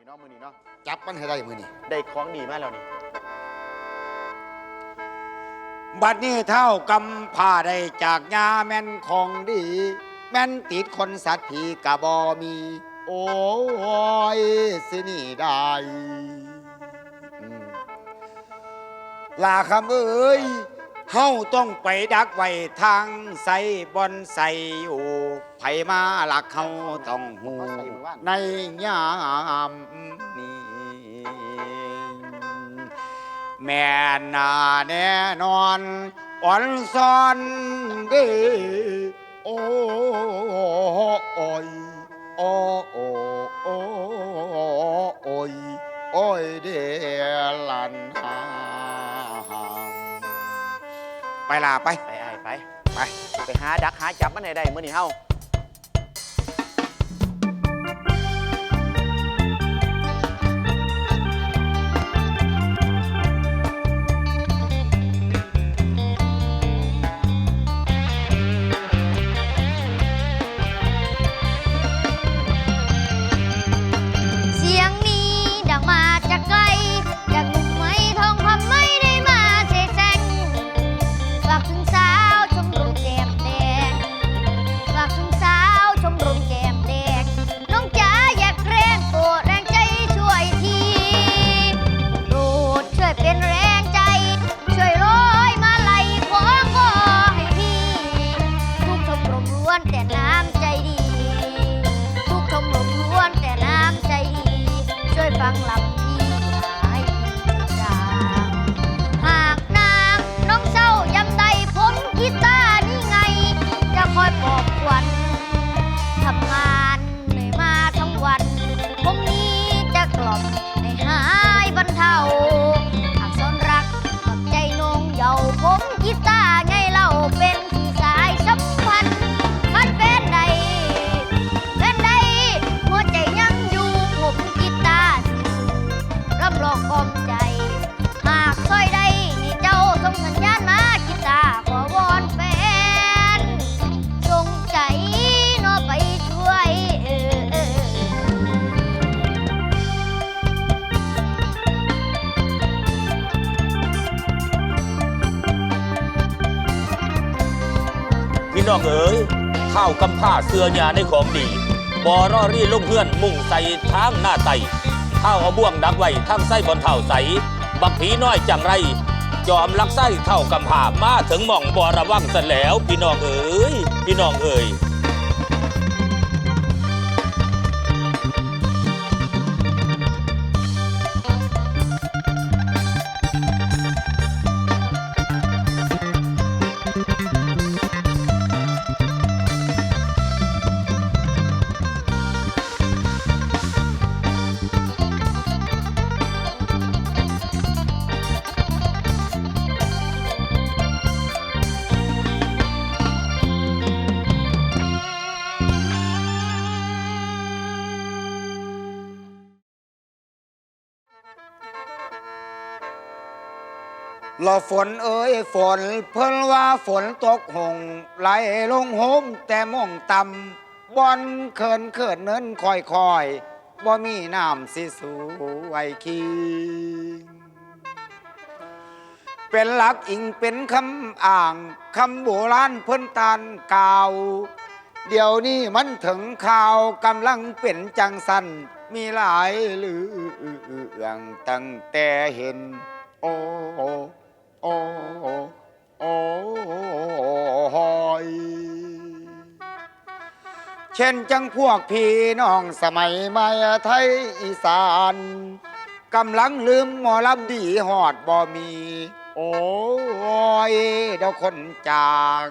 นี่เนาะมือนี่เนาะจับมันให้ได้มือนี่ได้ของดีมากแล้วนี่บัดนี้เท่ากำผ้าได้จากยาแม่นของดี แม่นติดคนสัตว์ผีกะบอมี โอ้ยสินี่ได้อืมลาคำเอ้ย เฮาต้องไปดักไว้ทางใส่บอนใส่อยู่ไผมาหลักเฮาต้องหูในยามนี้แม่นาแน่นอนอ่อนซ้อนเด้โอ้โอยโอ้โอ้โอ้โอยโอ้ยเดลันหา ไปลาไป ไปไอ้ายไป ไป ไปหาดักหาจับมันให้ได้มือนี่เฮา องเอ๋ยข้าวกำผ้าเสื้อยาในของดีบอร่อรี่ลุ่งเพื่อนมุ่งใส่ทางหน้าไตข้าวเอาบ่วงดักไว้ทั้งไส้บนเท่าใส บักผีน้อยจังไรยอมลักไส้เท่ากำผ้ามาถึงหม่องบอระวังซะแล้ว พี่น้องเอ๋ยพี่น้องเอ๋ย รอฝนเอ้ยฝน เพิ่นว่าฝนตกหงไหลลงโหมแต่มองต่ำบอนเขินเขินเนินคอยคอยบ่มีน้ำสิสูไวคีเป็นหลักอิงเป็นคำอ่างคำโบราณเพิ่นตานกล่าว เดี๋ยวนี้มันถึงข่าวกำลังเป็นจังสันมีหลายเรื่องตั้งแต่เห็นโอ้โอ้โอ้หอย เช่นจังพวกพี่น้องสมัยใหม่ไทยอีสานกำลังลืมหมอลำดีหอดบ่มี โอ้ยเดาคนจาง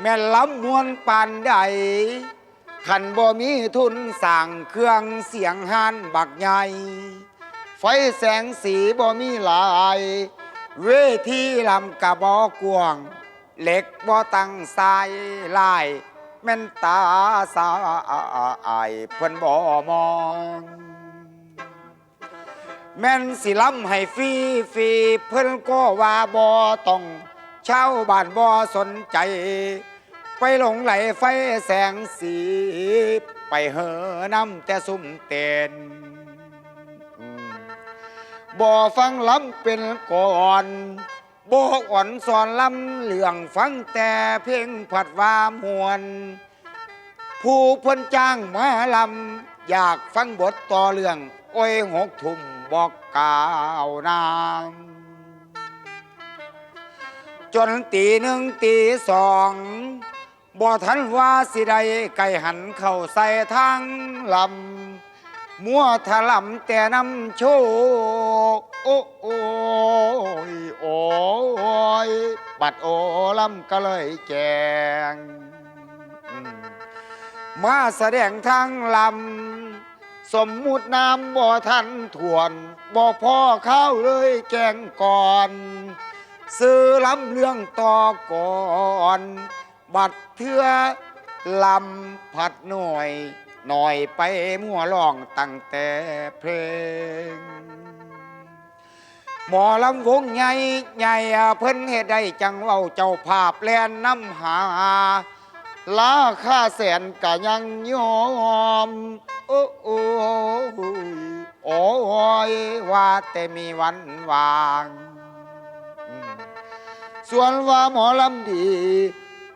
แม่นลำมวนปานใดขันบ่มีทุนสั่งเครื่องเสียงหันบักใหญ่ ฟแสงสีบ่มีหลาย เวทีลำกะบอกวง เหล็กบ่ตั้งสายลายแม่นตาสาอายเพิ่นบ่มอง แม่นสิล้ำให้ฟรีฟรีเพิ่นก็ว่าบ่ต้องชาวบ้านบ่สนใจ ไปหลงไหลไฟแสงสี ไปเหอน้ำแต่สุ่มเต้น บ่ฟังลำเป็นก่อนบ่อ่อนสอนลำเหลืองฟังแต่เพลงผัดวามวน ผู้เพ้นจ้างมาลำอยากฟังบทต่อเรื่อง โอ้ยหกทุ่มบอกกล่าวนางจนตีหนึ่งตีสองบ่ทันว่าสิใดไก่หันเข้าใส่ทางลำ มัวถลำแต่น้ำโชว์โอ้โอ้ยโอ้ยบัดโอลำก็เลยแจงอืมมาแสดงทางลำ สมมุตินามบ่ทันทวนบ่พ่อเข้าเลยแกงก่อน ซื้อลำเรื่องต่อก่อน บัดเทือลำผัดหน่อย หน่อยไปมั่วร้องตั้งแต่เพลง หมอลำวงใหญ่ใหญ่เพิ่นเฮ็ดได้จังเว้าเจ้าภาพแลนน้ำหาลาค่าแสนกะยังยอม โอ้โอ้ยโอ้ยว่าแต่มีวันวาง ส่วนว่าหมอลำดี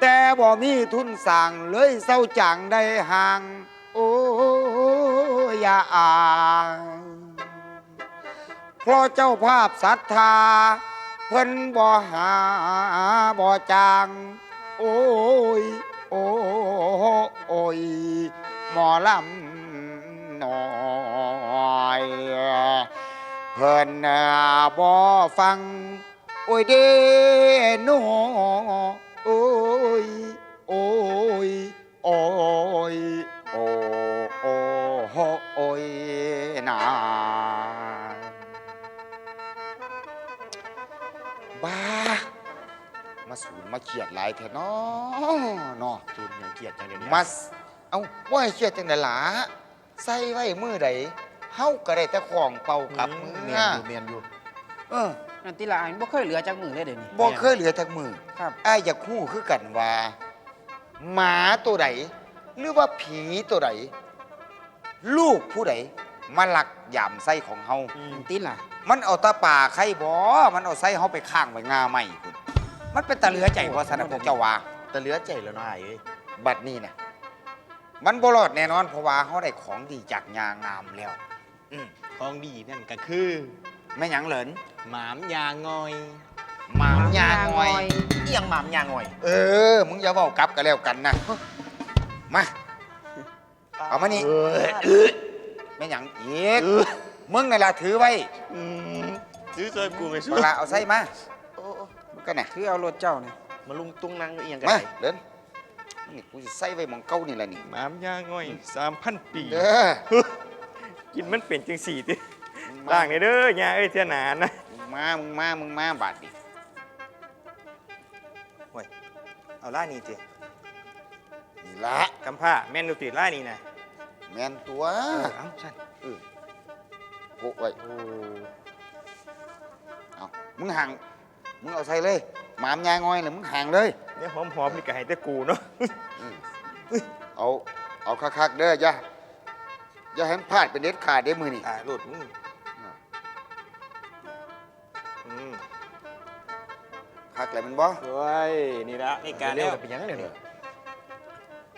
แต่บ่มีทุนสั่งเลยเศร้าจังได้ห่าง อย่าอ่างเพราะเจ้าภาพศรัทธา เพิ่นบ่หาบ่จาง โอ้ย โอ้โอ้ยหมอลำน้อยเพิ่นน่ะบ่ฟัง โอ้ยเด้นอโอ้ย แท้เนาะเนาะจูนยังเกลียดจังเดี๋ยวนี้มาสเอ้าว่าให้เขียดจังได๋ล่ะใส่ไว้มือใดเฮาก็ได้แต่ของเป่ากับมือเมียนอยู่เมียนอยู่เออนั่นติละอันบ่เคยเหลือจากมือเลยเดี๋ยวนี้บ่เคยเหลือจักมือครับอ้ายอยากฮู้คือกันว่าหมาตัวใดหรือว่าผีตัวใดลูกผู้ใดมาลักยามไส้ของเฮานั่นติละมันเอาตาป่าไข่บ่มันเอาไส้เฮาไปข้างไว้งาใหม่พุ่น มันเป็นตาเหลือใจบ่ซั่นน่ะพวกเจ้าว่า แต่เหลือใจแล้วนายเอ้ยบัดนี้นะมันบ่รอดแน่นอนเพราะว่าเขาได้ของดีจากยางงามแล้วอืมของดีนั่นก็คือแม่หยังเหลินหมามยางงอย หมามยางงอย เอียงหมามยางงอยเออ มึงอย่าเว้ากลับกันแล้วกันนะ มา เอามานี่เอ้ยแม่หยังอีกมึงนั่นล่ะถือไว้ อืมซื้อซอยกูไม่ซื้เวลาเอาใส่มาโอ้โอ้ มึงก็น่ะคือเอารถเจ้านี่มาลุงตุ้งนั่งเอียงกันมาได้เหลินนี่กูสิใส่ไว้หมองเก่านี่แหละนี่หมามยางง่อยสามพันปี เด้อ กินมันเป็นจังสี่ติมึงล่ามางเลยเด้อยาเอ้ยเท่าหนานะ มึงมา มึงมา มึงมาบาดดิเอาล่านี่ตินี่ละกำผ้าแม่นดูติล่านี่นะแม่นตัวเออเอาสั่นโอ้ยเอามึงห่าง มึงเอาใส่เลย หมามยางงอยเลยมึงห่างเลย เนี่ยหอมหอมๆนี่ก็ให้แต่กูเนาะ เอา เอาคักๆเด้ออย่าอย่าให้มันพลาดเป็นเด็ดขาดได้มือนี่ อ่าหลุดมึงอืมคักเลยมันบ่โอ้ยนี่ละนี่การเร็แล้ววเป็นหยังเดี๋ยวนี้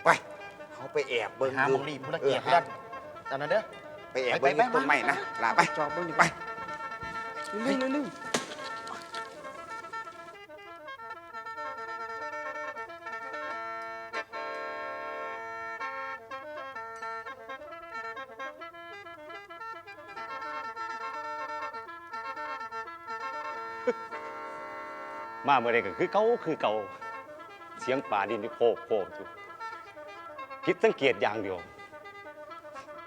ไปเขาไปแอบเบิ่งหาดูมองดีมุละเอเกีอยดหายันตอนนั้นเด้อ ไปแอบไปเบิ่งไป ต้นไม้นะลาไป จอบเบิ่งดิไป เร็วๆ มาเมื่อไรก็คือเก่าคือเก่าเสียงป่าดินนี่โคกโคกอยู่ผิดสังเกตอย่างเดียว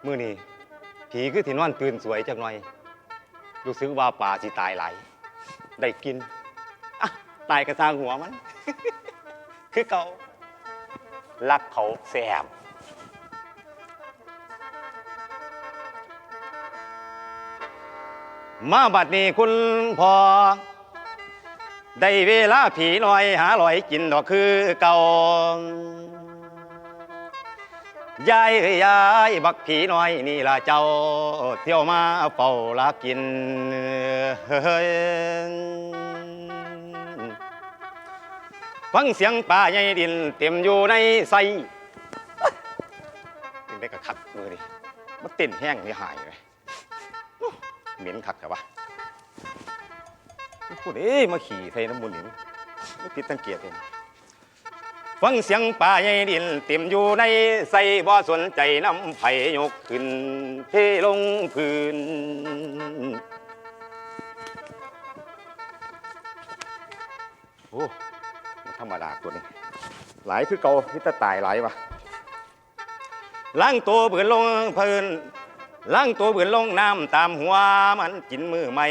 มื่อนี้ผีคือที่นอนตื่นสวยจักหน่อยรู้สึกว่าป่าสิตายไหลได้กินอะตายกระซางหัวมัน คือเก่ารักเขาแสบ มาบัดนี้คุณพ่อได้เวลาผีลอยหาลอยกินดอกคือเก่ายายเอ้ยยายบักผีน้อยนี่ล่ะเจ้า เที่ยวมาเฝ้าลากินเฮ้ยฟังเสียงป่าใหญ่ดินเต็มอยู่ในไส้เป็นได้กระคักมือดิมันเต้นแห้งนี่หายเลย เหม็นคักแต่ว่าพูดเอ้ยมาขี่ใส่น้ำมันนี่ไม่ผิดสังเกตเลยฟังเสียงป่าใหญ่ดินเต็มอยู่ในใส่บ่สนใจน้ำไผ่ยกขึ้นเทลงพื้นโอ้บ่ธรรมดาตัวนี้ หลายคือเกาที่ตะตายหลายวะล้างตัวเบือลงพื้น ล้างตัวเบือนลงน้ำตามหัวมันกินมือใหม่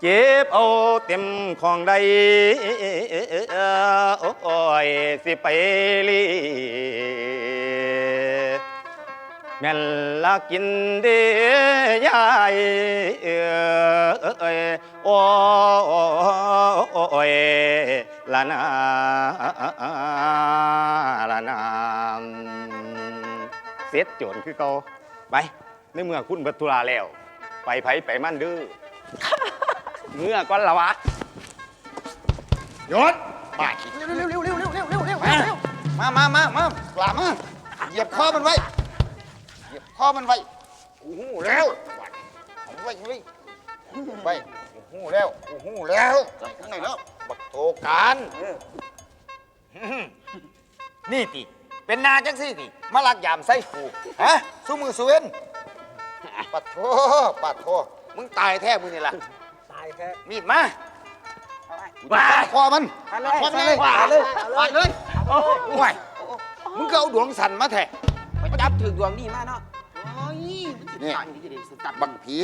เจ็บเอาเต็มของใดโอ้ยสิไปลีแม่นละกินเดียายเอ้ยโอ้ยละนาละนาเสร็จโจนคือเก่าไป ในเมื่อคุณเบัตุลาแล้ว ไปไผไปมั่นเดื้อ เมื่อก่อนละวะยศมาเร็วเร็วเร็วเร็วเร็วเร็วเร็วเร็วเร็วมามามามาปลามาเหยียบคอมันไว้ เหยียบคอมันไว้โอ้โหแล้วเอาไว้ไว้ไว้โอ้โหแล้วโอ้โหแล้วจับข้างในแล้วบักโทการนี่ติเป็นนาจังสิติมาลักยามใส่กูฮะสู้มือสู้เว้น ปัดโทปัดโทมึงตายแท้มึงนี่ล่ะ ตายแท้มีดมาเอาไว้กูจะฟันคอมันเอาเลยฟันเอาเลเลยยเอาเลยฟันเลยโอ้ยมึงก็เอาดวงสันมาแทะไปจับถือดวงนี่มาเนาะนี่บักผี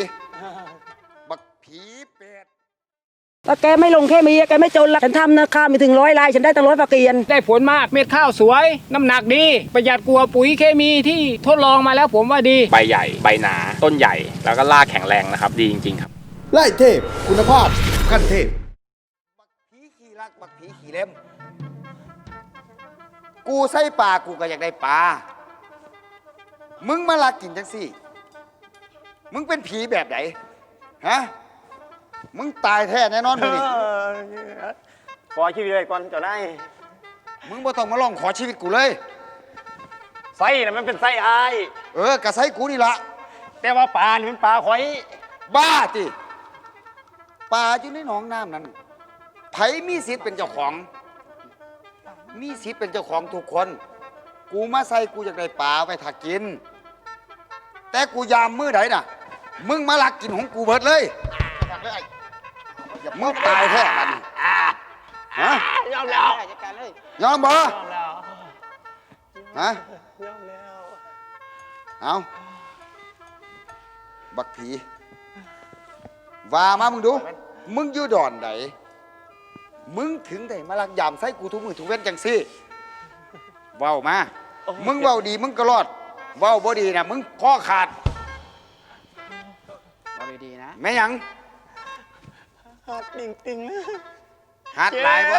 บักผีเป็ด แล้วแกไม่ลงแค่มีแกไม่จนละฉันทำนะข้าวมีถึงร้อยลายฉันได้ตั้งร้อยฝากเกียน ได้ผลมากเม็ดข้าวสวย น้ำหนักดี ประหยัดกลัวาปุ๋ยเคมีที่ทดลองมาแล้วผมว่าดี ใบใหญ่ ใบหนา ต้นใหญ่ แล้วก็รากแข็งแรงนะครับ ดีจริงๆครับ ไล่เทพ คุณภาพขั้นเทพ บักผีขี่รักบักผีขี่เล่ม กูใส่ปลากูก็อยากได้ปลา มึงมาลักกินจังสิ มึงเป็นผีแบบไหน ฮะ มึงตายแท้แน่นอนมึงนี่ขอชีวิตไว้ก่อนเจ้านายมึงบ่ต้องมาลองขอชีวิตกูเลย ไส้น่ะมันเป็นไส้อาย เออกระไซกูนี่ละแต่ว่าปลานี่มันปลาหอย บ้าติปลาอยู่ในหนองน้ำนั้นไผมีสิทธิ์เป็นเจ้าของ มีสิทธิ์เป็นเจ้าของทุกคน กูมาใส่กูอยากได้ปลาไปถักกิน แต่กูยามมือใดน่ะ มึงมาลักกินของกูเบิดเลย อย่า มึงตายแท้มันฮะยอมแล้วจัดการเลยยอมบ่ฮะเอาบักผีว่ามามึงดู มึงอยู่ดอนไหนมึงถึงได้มาลักยามใส่กูทุกมือทุกเว้นจังซี่เว้ามา มึงเว้าดีมึงก็รอด เว้าบ่ดีนะมึงข้อขาดเอาดีๆนะแม่ หยังติ่งติ่งหัดหลายบ่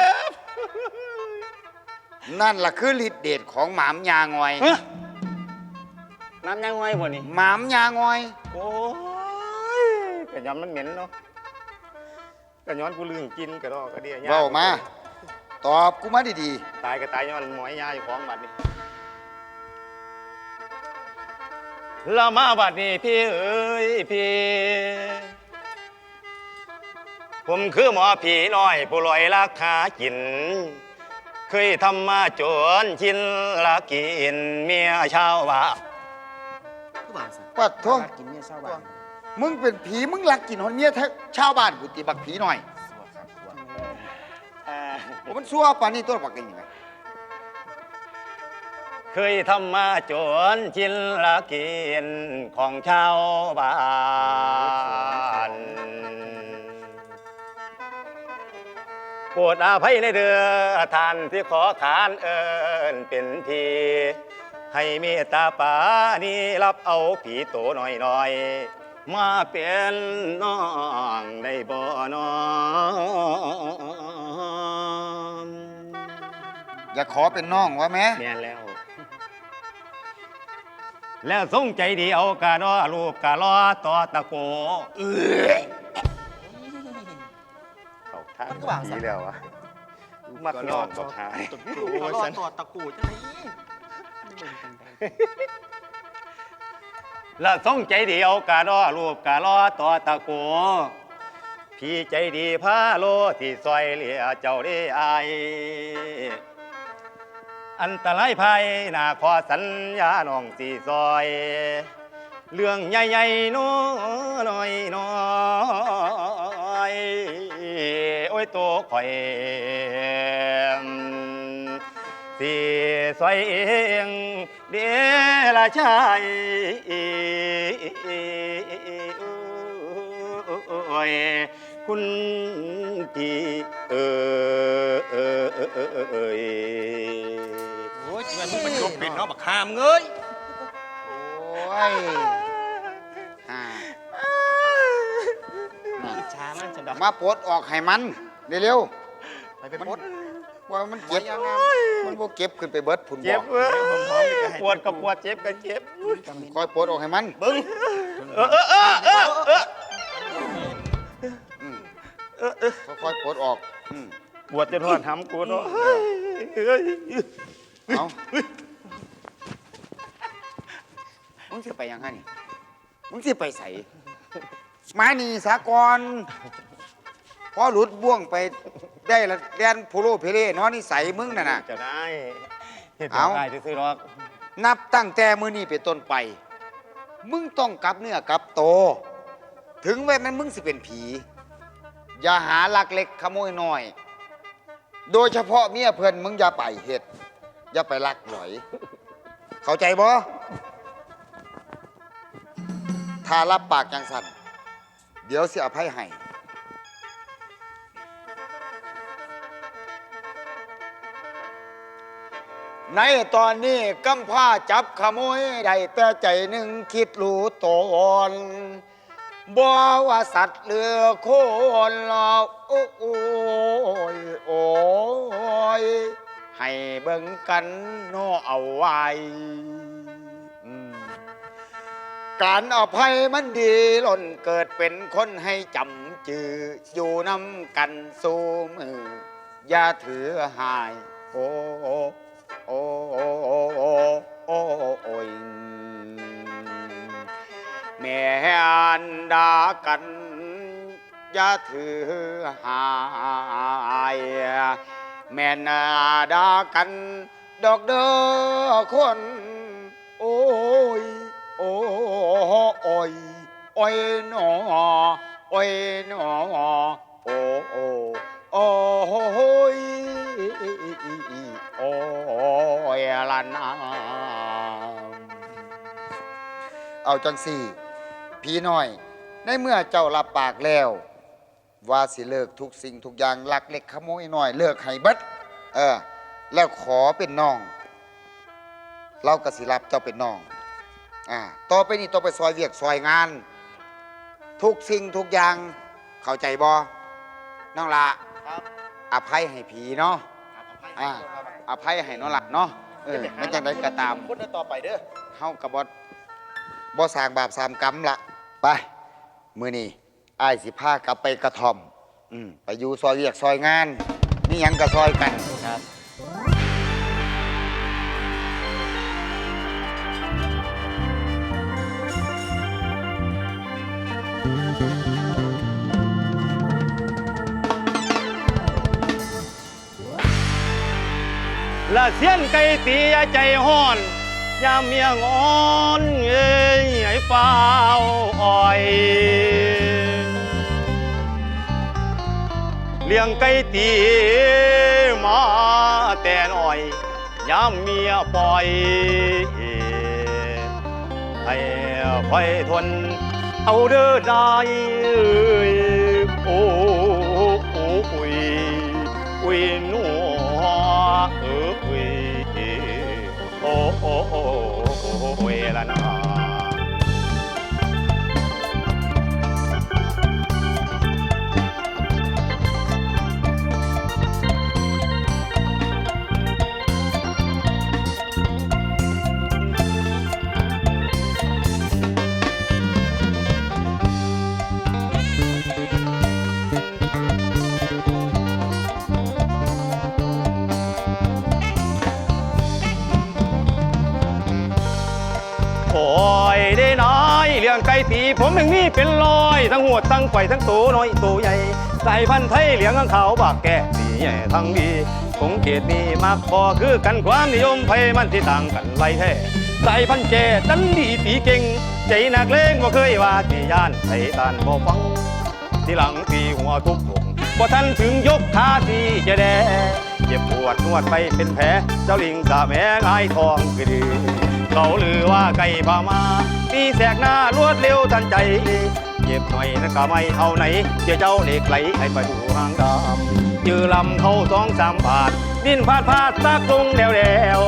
นั่นล่ะคือฤทธิ์เดชของหมามยางอย น้ำยังไงบ่นี่ หมามยางอย โอ้ยกระย้อนมันเหม็นเนาะกระย้อนกูลืมกินกระดอกกระเดียย่เว้ามา ตอบกูมาดีตายก็ตายย้อนหมอยยาอยู่ของบัดนี้เรามาบัดนี้พี่เอ้ยพี่ ผมคือหมอผีน้อยผู้ลอยราคากิน เคยทำมาจนชินละกินเมียชาวบ้านๆปัดโทษกินเนี่ยเศร้าบ้านมึงเป็นผีมึงลักกินหอนเมียแท้ชาวบ้านกูตีบักผีหน่อยโอ้มันซัวปานนี้ตัวบักนี่ไงเคยทำมาจนชินละกินของชาวบ้าน ปรดอาภัยในเดือท่านที่ขอขานเอิญเป็นทีให้เมตตาปานี้รับเอาผีโตหน่อยๆมาเป็นน้องได้บ่น้องอย่าขอเป็นน้องวะแม่แม่แล้ว แล้วทรงใจดียวกะรอรูปกะรอต่อตะโกเอ้ ยเขาท่าผีแล้ววะมักนอนบอกหายกูเขารอต่อตะกูจังไหนแล้วทรงใจเดียวกะรอรูปกะรอต่อตะโกพี่ใจดีพาโลที่ซอยเหลียเจ้าได้อายอันตรายภัยน่าขอสัญญาน้องสีซอย เรื่องใหญ่ๆน้อยน้อยน้อยโอ้ย ตัวข่อยสีซอยเองเดลชายคุณจีเออเออเออเออเออโอ้ยจิมันมึงมันจบเป็นเนาะบักหามเงยโอ้ยฮ่าช้ามันจะดอกมาปลดออกให้มัน เร็วไปไปปดๆว่ามันเจ็บ มันบ่เก็บขึ้นไปเบิดผุนบเจ็อบกเว้ยปวดกับปวดเจ็บกับเจ็บคอยปลดออกให้มัน เบิ้งเออเออเออเออเอออืมค่อยๆปลดออกอืมปวดจนหัวทำกูเนาะเฮ้ยเฮ้ยเอามึงสิไปยังไงนี่มึงสิไปใส่มานี่สากร พอหลุดบ่วงไปได้ละแดนโพโลเพเรเนาะนี่ใส่มึงน่ะนะจะได้เฮ็ดเอาง่ายซื้อๆหรอกนับตั้งแต่มื้อนี้เป็นต้นไป มึงต้องกลับเนื้อกลับโตวถึงแม้นั้นมึงสิเป็นผี อย่าหาลักเล็กขโมยน้อย โดยเฉพาะเมียเพื่อนมึงอย่าไปเฮ็ด อย่าไปลักหลอย เข้าใจบ่ถ้ารับปากจังสันเดี๋ยวสิอภัยให้ ในตอนนี้กำผ้าจับขโมยได้แต่ใจหนึ่งคิดรู้ตนบ่ว่าสัตว์เลือคนเราโอ้ยโอ้ยให้เบิ่งกันโนเอาไว้การอภัยมันดีล้นเกิดเป็นคนให้จำจืออยู่น้ำกันสู้มือ อย่าถือหายโอ้ โอโอโอโอโอโอยแม่อันดากันอย่าถือหายแม่นาดากันดอกเด้อคนโอ้ยโอ้โอ้ยโอ้ยหนอโอ้ยหนอโอ้โอ้โอ้ ยละนาเอาจังสี่พี่น้อย ในเมื่อเจ้ารับปากแล้ว ว่าสิเลิกทุกสิ่งทุกอย่างลักเล็กขโมยน้อย เลิกให้เบิดเออ แล้วขอเป็นน้อง เราก็สิรับเจ้าเป็นน้องอ่าต่อไปนี้ต้องไปซอยเวียกซอยงาน ทุกสิ่งทุกอย่างเข้าใจบ่น้องละครับอภัยให้ผีเนาะอ่าครับอภัยให้เนาะล่ะเนาะ เออมันจังไดก็ตาม คนต่อไปเด้อเฮากับบบ่สร้างบาปสามกรรมละไป มื้อนี้อ้ายสิพากลับไปกระท่อม อืมไปอยู่ซอยเรียกซอยงานนี่ยังก็ซอยกัน เสียนไก่ตีใจห้อนยามเมียงอนเอ้ยให้เฝ้าอ้อยเลี้ยงไก่ตีมาแต่น้อยยามเมียปล่อยให้คอยทนเอาเด้อได้เอ้ยโอ้โอ้อุยอุยน โอ้โอ้โอ้โอ้ยละนา ตีผมอย่างนี้เป็นลอย ทั้งหัวทั้งไข่ทั้งตัวน้อยตัวใหญ่ ใสายพันไทยเหลียงข้างเขาบากแก่ดีใหญ่ทั้งดีคงเขตนี้มักพอคือกันความนิยมไพมันที่ต่างกันไรแท้ใสายพันแก่ดันดีตีเก่ง ใจนักเลงบ่าเคยว่าที่ย่านไทยตานบ่ฟัง ที่หลังตีหัวทุกวงบ่ทันถึงยกขาทีจะแดเจ็บปวดนวดไปเป็นแผลเจ้าลิงสาแม่งายทองกระดือเขาลือว่าไก่พามา ตีแสกหน้ารวดเร็วทันใจ เจ็บหน่อยนันก็ไม่เท่าไหนเดี๋ยวเจ้าเหล็กไหลให้ไปดูหางดำยือลำเขาสองสามบาท ดินพาดพาดซักลงแล้วแล้ว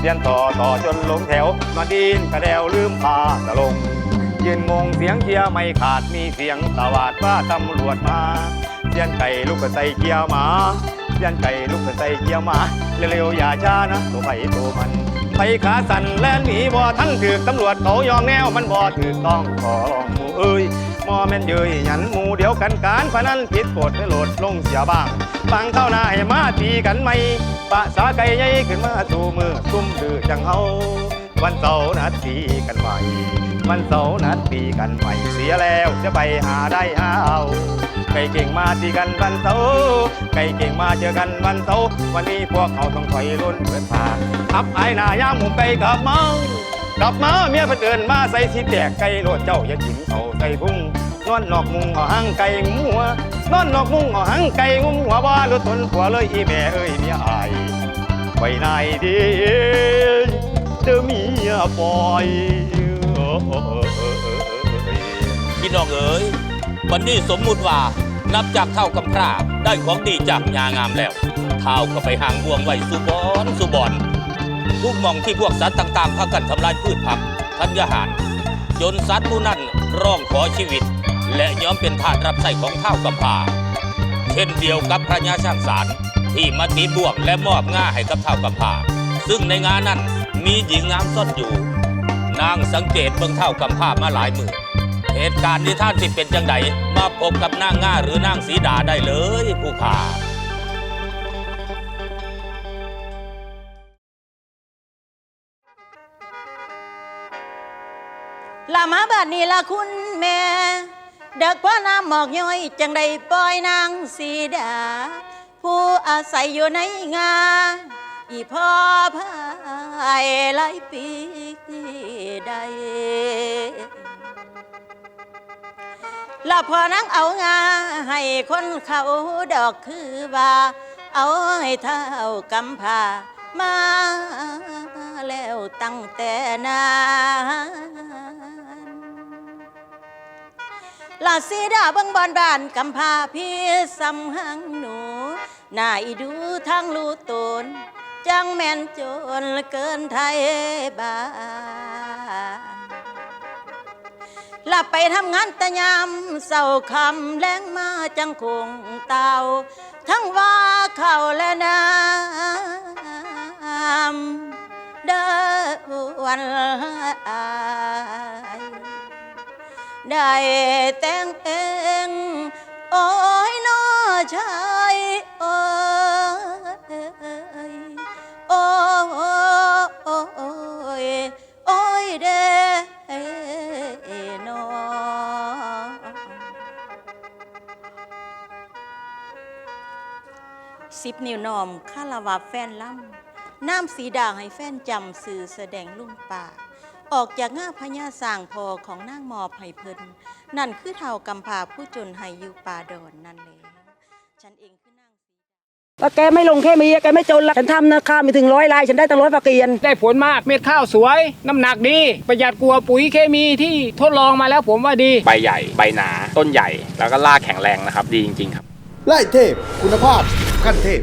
เดียนต่อต่อจนลงแถวนอนดินกระเดวลืมพาตะลง ยืนงงเสียงเชียร์ไม่ขาดมีเสียงตวาดว่าตำรวจมาเสียนไก่ลูกกระใสเกียร์มาเสียนไก่ลูกกระใสเกียร์มาเร็วๆอย่าช้านะตัวไปตัวมัน ไปขาสั่นแล่นหนีบ่ทั้งถือตำรวจเขายองแนวมันบ่ถือต้องขอร้องหมูเอ้ยมอแม่นเยยหยันหมูเดียวกันการพนันผิดกฎให้โหลดลงเสียบ้างฟังเข้าหน้าให้มาตีกันไหมปะสาไก่ใหญ่ขึ้นมาสู่มือซุ่มดื้อจังเฮาวันเสาร์นัดตีกันใหม่วันเสาร์นัดตีกันใหม่เสียแล้วจะไปหาได้หาเอา ไก่เก่งมาตีกันวันเสาร์ไก่เก่งมาเจอกันวันเสาร์วันนี้พวกเขาต้องถอยร่นเปิดทางทับไอหน้ายามหมุมไก่กลับมากลับมาเมียเพิ่นเดินมาใส่สีแตกไก่โลดเจ้าอย่าจิ้มเขาใส่พุงนอนนอกมุงเอาหางไก่งัวนอนนอกมุงเอาหางไก่งุ้มหัวว่าหรือทนผัวเลยอีแม่เอ้ยเมียอายไปไหนดีเจอเมียปล่อยพี่น้องเอ๋ย วันนี้สมมุติว่านับจากเท่ากำพร้าได้ของดีจากยางามแล้ว เท่าก็ไปหางวงไว้สุบอนสุบอนทุกมองที่พวกสัตว์ต่างๆพากันทำลายพืชผักธัญญาหาร จนสัตว์ผู้นั้นร้องขอชีวิต และยอมเป็นทาสรับใช้ของเท่ากำพร้าเช่นเดียวกับพระญาช่างสารที่มาตีบ่วงและมอบง่าให้กับเท่ากำพร้าซึ่งในงานนั้นมีหญิงงามซ่อนอยู่ นางสังเกตเบื้องเท่ากำพร้ามาหลายมือ เหตุการณ์ที่ท่านสิเป็นจังไดมาพบกับนางง่าหรือนางสีดาได้เลยผู้ขาละมาบัดนี้ละคุณแม่เด็กว่าน้ำหมอกย้อย จังได้ปล่อยนางสีดา ผู้อาศัยอยู่ในงาอีพ่อพายหลายปีใด ละพอนังเอางาให้คนเขาดอกคือว่า เอาให้เท่ากำพามาแล้วตั้งแต่นานลาสีดาบังบอนบานกำพาพี่สำหังหนูน่าอีดูทั้งลูตนจังแม่นจนเหลือเกินไทยบ้า ลับไปทำงานต่ยามเศร้าคำแรงมาจังคงเตาทั้งว่าเขาและน้ำเดินวันอายได้แต่งเอง โอ้ยน้อชายโอ้ สิบนิ้วนอมคาราวาแฟนล่ำน้ำสีด่างให้แฟนจำสื่อแสดงลุ่มป่า ออกจากง่าพญาสร้างพอของนางมอบให้เพิ่นนั่นคือเท่ากำพร้าผู้จนให้อยู่ป่าดอนนั่นแหละฉันเองคือนางสีดาว่าแกไม่ลงแค่มีแกไม่จนละฉันทำนะข้าวมีถึงร้อยลาย ฉันได้ตั้งร้อยฝากเกียน ได้ผลมากเม็ดข้าวสวย น้ำหนักดี ประหยัดกลัวาปุ๋ยเคมีที่ทดลองมาแล้วผมว่าดี ใบใหญ่ ใบหนา ต้นใหญ่ แล้วก็รากแข็งแรงนะครับ ดีจริงๆครับ ไล่เทพ คุณภาพขั้นเทพ